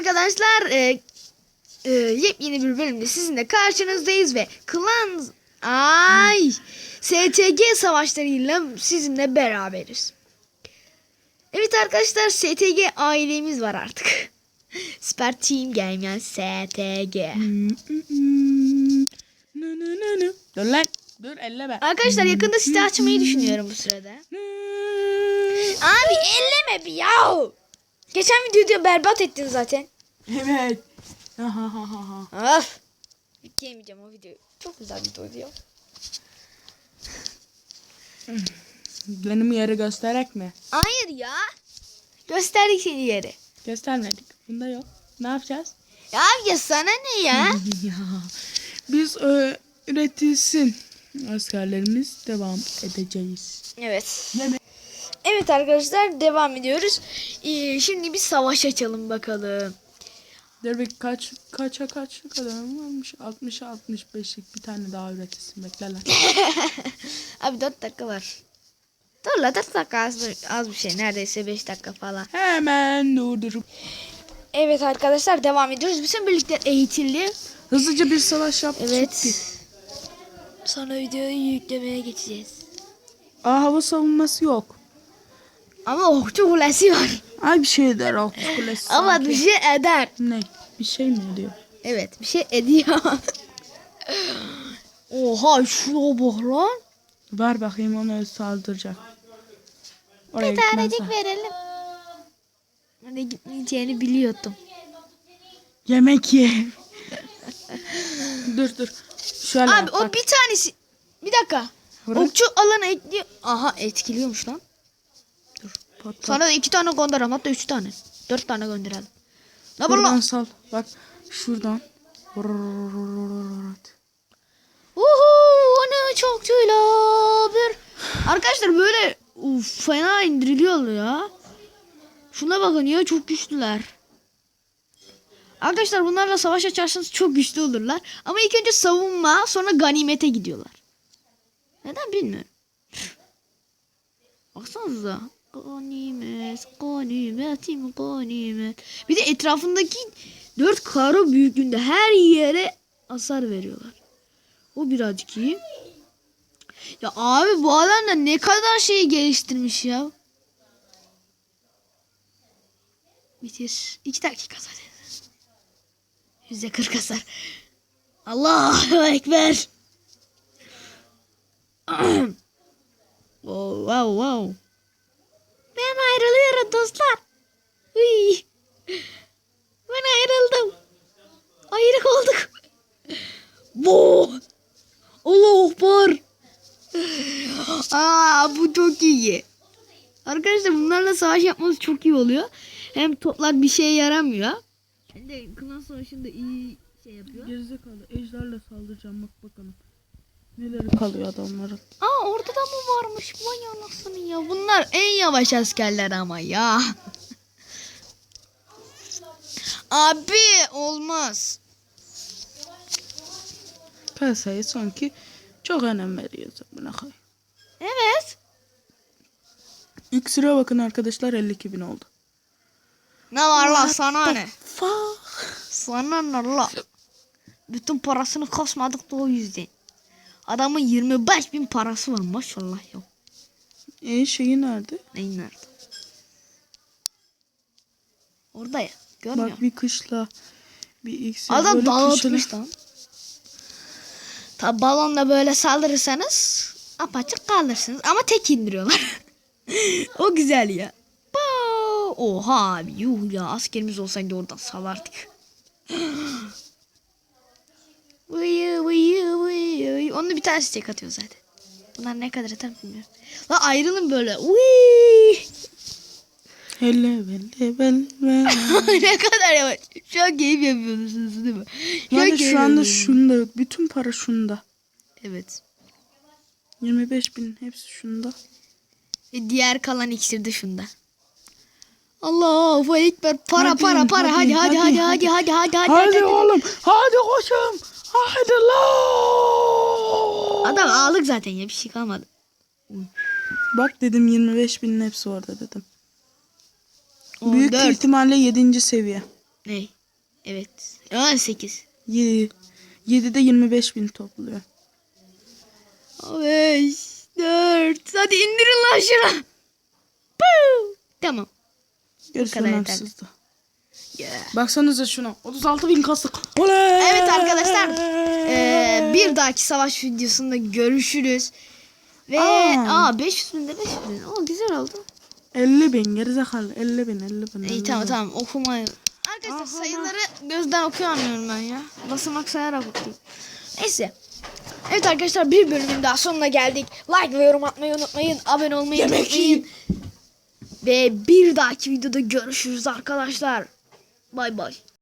arkadaşlar e, e, yepyeni bir bölümde sizinle karşınızdayız ve klan ay STG savaşlarıyla sizinle beraberiz. Evet arkadaşlar STG ailemiz var artık. Süper Team Game yani STG. Dur lan. Dur elleme. Arkadaşlar yakında site açmayı düşünüyorum bu sırada. Abi elleme bir ya. Geçen videoda berbat ettin zaten. Evet. Of. Yükleyemeyeceğim o videoyu. Çok güzel videoydu ya. Benim yeri göstererek mi? Hayır ya. Gösterdik seni yeri. Göstermedik. Bunda yok. Ne yapacağız? Ya ya sana ne ya? ya. Biz e, üretilsin. Askerlerimiz devam edeceğiz. evet. Yeme. Evet arkadaşlar devam ediyoruz. Ee, şimdi bir savaş açalım bakalım. Dur bir kaç kaça kaç kadar varmış? 60'a 65'lik bir tane daha üretilsin. Bekle lan. Abi 4 dakika var. Dur la 4 dakika az, bir- az bir şey. Neredeyse 5 dakika falan. Hemen durdurup. Evet arkadaşlar devam ediyoruz. Bütün birlikte eğitildi. Hızlıca bir savaş yaptık. Evet. Sonra videoyu yüklemeye geçeceğiz. Aa hava savunması yok. Ama okçu kulesi var. Ay bir şey der o kulesi. Ama sanki. bir şey eder. Ne? Bir şey mi diyor? Evet bir şey ediyor. Oha şuna bak lan. Ver bakayım onu saldıracak. Oraya Bir tanecik verelim. Hani gitmeyeceğini biliyordum. Yemek ye. dur dur. Şöyle Abi yap, o bak. bir tanesi. Bir dakika. Okçu alanı ekliyor. Aha etkiliyormuş lan. Patlat. Sana iki tane gönderelim hatta üç tane. Dört tane gönderelim. Ne var lan? sal. Bak şuradan. Uhu onu çok tüyla bir. Arkadaşlar böyle uf, fena indiriliyor ya. Şuna bakın ya çok güçlüler. Arkadaşlar bunlarla savaş açarsanız çok güçlü olurlar. Ama ilk önce savunma sonra ganimete gidiyorlar. Neden bilmiyorum. Baksanıza. Ganimet, ganimetim, ganimet. Bir de etrafındaki dört karo büyüklüğünde her yere hasar veriyorlar. O birazcık iyi. Ya abi bu adam da ne kadar şeyi geliştirmiş ya. Bitir. İki dakika zaten. Yüzde kırk hasar. Allahu Ekber. wow, wow, wow. Ayrılıyorum dostlar. Uy. Ben ayrıldım. Ayrık olduk. Bu. Allah Ekber. Aa bu çok iyi. Arkadaşlar bunlarla savaş yapmamız çok iyi oluyor. Hem toplar bir şeye yaramıyor. Hem de klan savaşında iyi şey yapıyor. Gerizekalı ejderle saldıracağım bak bakalım. Neleri kalıyor adamların. Aa orada da mı varmış? Vay anasını ya. Bunlar en yavaş askerler ama ya. Abi olmaz. Kasayı sanki çok önem veriyor buna koy. Evet. İlk sıra bakın arkadaşlar 52 bin oldu. Ne var la sana ne? Fuck. Sana ne la? Bütün parasını kasmadık da o yüzden. Adamın 25 bin parası var maşallah ya. E şeyi nerede? Neyin nerede? Orada ya. Görmüyor Bak bir kışla bir iksir Adam dağıtmış lan. Tabi balonla böyle saldırırsanız apaçık kalırsınız. Ama tek indiriyorlar. o güzel ya. Oha abi yuh ya askerimiz olsaydı oradan salardık. Vıyı Onun bir tanesi tek atıyor zaten. Bunlar ne kadar atar bilmiyorum. La ayrılın böyle. Uy! Hele hele hele. ne kadar yavaş. Şu an keyif yapıyorsunuz değil mi? Şu an Yani şu anda şunda bütün para şunda. Evet. 25 bin hepsi şunda. E, diğer kalan iksir dışında. Allahu ekber. Para Hadi, para para. Hadi hadi, hadi hadi hadi hadi, hadi hadi hadi. Hadi, hadi. oğlum. Hadi koçum. Hadi la. Adam ağlık zaten ya bir şey kalmadı. Bak dedim 25 binin hepsi orada dedim. Büyük 14. ihtimalle 7. seviye. Ne? Evet. 18. 7. 7'de 25 bin topluyor. 5, 4. Hadi indirin lan. Puu. Tamam. Yeah. Baksanıza şuna. 36 bin kastık. Oley! Evet arkadaşlar. Ee, bir dahaki savaş videosunda görüşürüz. Ve Aa. aa 500 bin de 500 bin. O güzel oldu. 50 bin gerizekalı. 50 bin 50 bin. 50 İyi tamam tamam okumayı. Arkadaşlar Aha. sayıları gözden okuyamıyorum ben ya. Basamak sayarak okuyayım. Neyse. Evet arkadaşlar bir bölümün daha sonuna geldik. Like ve yorum atmayı unutmayın. Abone olmayı Yemek unutmayın. Ve bir dahaki videoda görüşürüz arkadaşlar. Bay bay.